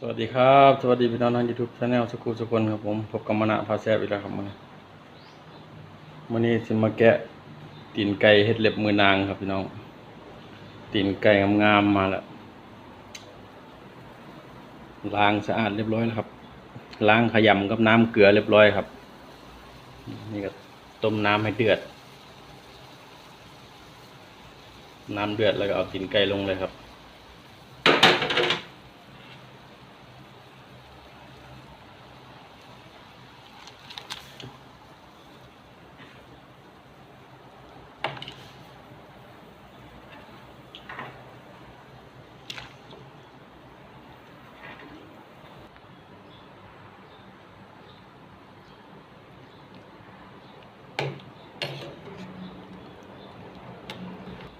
สวัสดีครับ สวัสดีพี่น้องทางยูทูบชาแนลสกูสกุลครับผมพบกับมณะพาแซบอีกแล้วครับมื้อนี้มื้อนี้สิมาแกะตีนไก่เฮ็ดเล็บมือนางครับพี่น้อง ตีนไก่งามๆมาแล้วล้างสะอาดเรียบร้อยแล้วครับล้างขยำกับน้ำเกลือเรียบร้อยครับ นี่ก็ต้มน้ำให้เดือด น้ำเดือดแล้วก็เอาตีนไก่ลงเลยครับ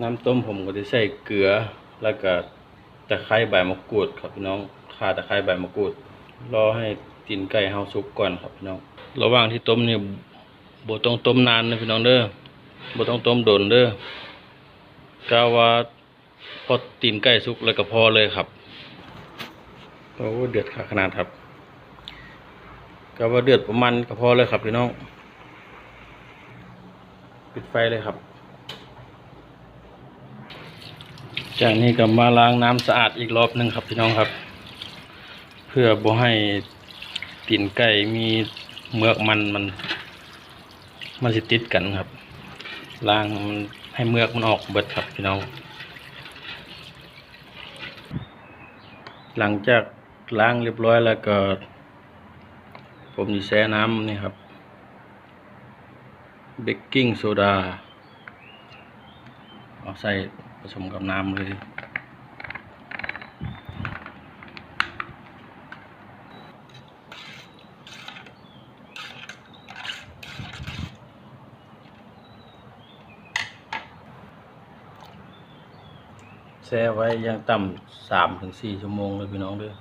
น้ำต้มผมก็จะใส่เกลือแล้วก็ตะไคร้ใบมะกรูดครับพี่น้องข่าตะไคร้ใบมะกรูด รอให้ตีนไก่เฮาสุกก่อนครับพี่น้อง ระหว่างที่ต้มเนี่ยบ่ต้องต้มนานนะพี่น้องเด้อบ่ต้องต้มโดนเด้อกะว่าพอตีนไก่สุกแล้วก็พอเลยครับโอ้เดือดขนาดครับกะว่าเดือดประมาณก็พอเลยครับพี่น้อง ปิดไฟเลยครับ จากนี้ก็มาล้างน้ำสะอาดอีกรอบหนึ่งครับพี่น้องครับ เพื่อบ่ให้ตีนไก่มีเมือกมันมัน มันสิติดกันครับล้างมันให้เมือกมันออกเบิดครับพี่น้อง หลังจากล้างเรียบร้อยแล้วก็ ผมจะแช่น้ำนี่ครับเบกกิ้งโซดาเอาใส่ ผสมกับน้ำเลยแช่ไว้ยังต่ำสามถึงสี่ชั่วโมงเลยพี่น้องด้วย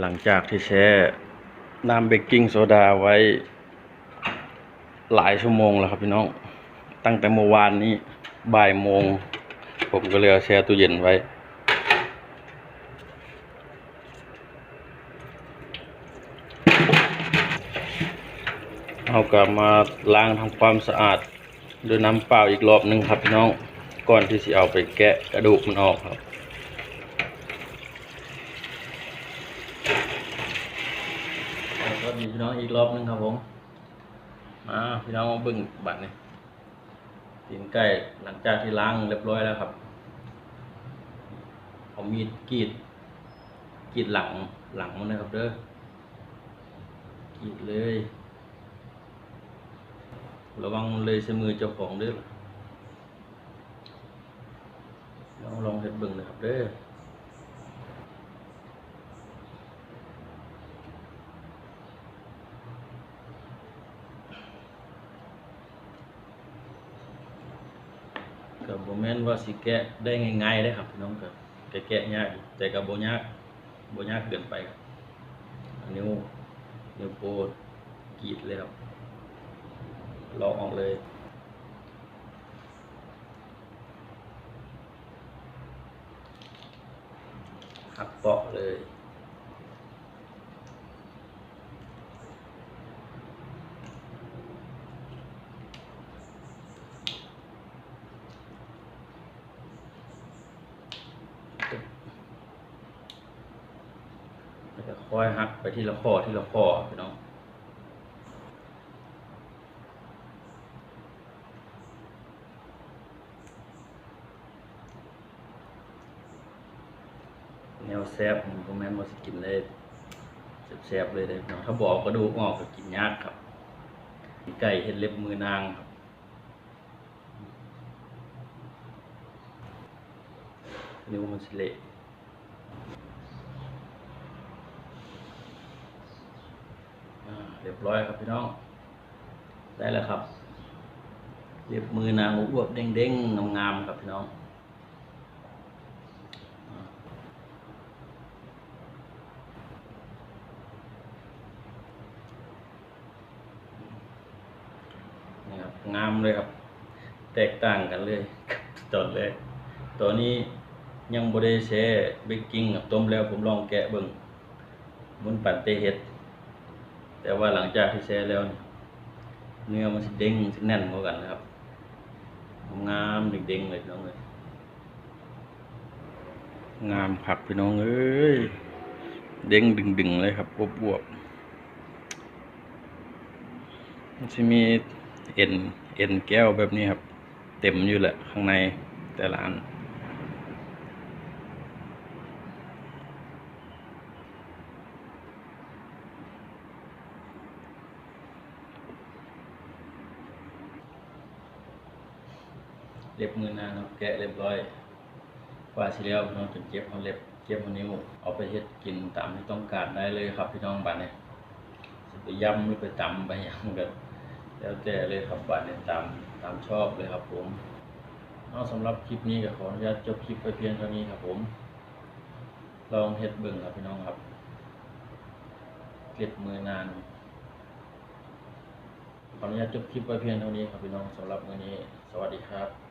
หลังจากที่แช่น้ำเบกกิ้งโซดาไว้หลายชั่วโมงแล้วครับพี่น้อง ตั้งแต่เมื่อวานนี้บ่ายโมง ผมก็เลยเอาแช่ตู้เย็นไว้ เอากลับมาล้างทำความสะอาด ด้วยน้ำเปล่าอีกรอบหนึ่งครับพี่น้อง ก่อนที่จะเอาไปแกะกระดูกมันออกครับ วัสดีพี่น้องอีกรอบหนึงครับผม มาพี่น้องมาเบิ่งบัตรนี่ตีนไก่หลังจากที่ล้างเรียบร้อยแล้วครับเอามีดกรีดกรีดหลังหลังมันนะครับเด้อกรีดเลย ระวังเลยใช้มือเจ้าของเด้อลองลองเห็ดเบิ่งนะครับเด้อ กับโบแมนว่าสิแกะได้ง่ายๆได้ครับพี่น้องครับแกะแกะยากแต่กับโบยากโบยากเกินไปครับนิ้วนิ้วโป้กรีดเลยครับลอกออกเลยหักเปาะเลย ค่อยหักไปที่ละข้อที่ละข้อพี่น้องแนวแซบผมก็แม่นว่าสิกินได้แซบๆเลยเลยพี่น้องถ้าบอกกระดูกออกก็กินยากครับไก่เห็ดเล็บมือนางครับนิ้วมันสิเละ เรียบร้อยครับพี่น้อง ได้แล้วครับ เรียบมือนางอ้วกเด้งๆงามๆครับพี่น้องนี่ครับงามเลยครับ แตกต่างกันเลยตอนแรกตอนนี้ยังบริเชเบกกิ้งกับต้มแล้วผมลองแกะเบิ่งมันปั่นเตเห็ด แต่ว่าหลังจากที่แช่แล้ว เนื้อมันสิเด้งสิแน่นกว่ากันนะครับงามเด้งๆเลยน้องเลยงามผักพี่น้องเอ้ยเด้งดึงๆเลยครับบวบๆมันจะมีเอ็นเอ็นแก้วแบบนี้ครับ เต็มอยู่แหละข้างในแต่ละอัน เล็บมือนางแกะเรียบร้อยกว่าสิแล้วพี่น้องจนเจ็บเขาเล็บเจ็บเขานิ้วเอาไปเฮ็ดกินตามที่ต้องการได้เลยครับพี่น้องบัดนี้สิไปย่ำหรือไปตำไปยังก็แล้วแต่เลยครับบัดนี้ตามตามชอบเลยครับผมเอาสำหรับคลิปนี้ก็ขออนุญาตจบคลิปไปเพียงเท่านี้ครับผม ลองเฮ็ดเบิ่งครับพี่น้องครับเก็บมือนานขออนุญาตจบคลิปไปเพียงเท่านี้ครับพี่น้องสำหรับมื้อนี้ สวัสดีครับ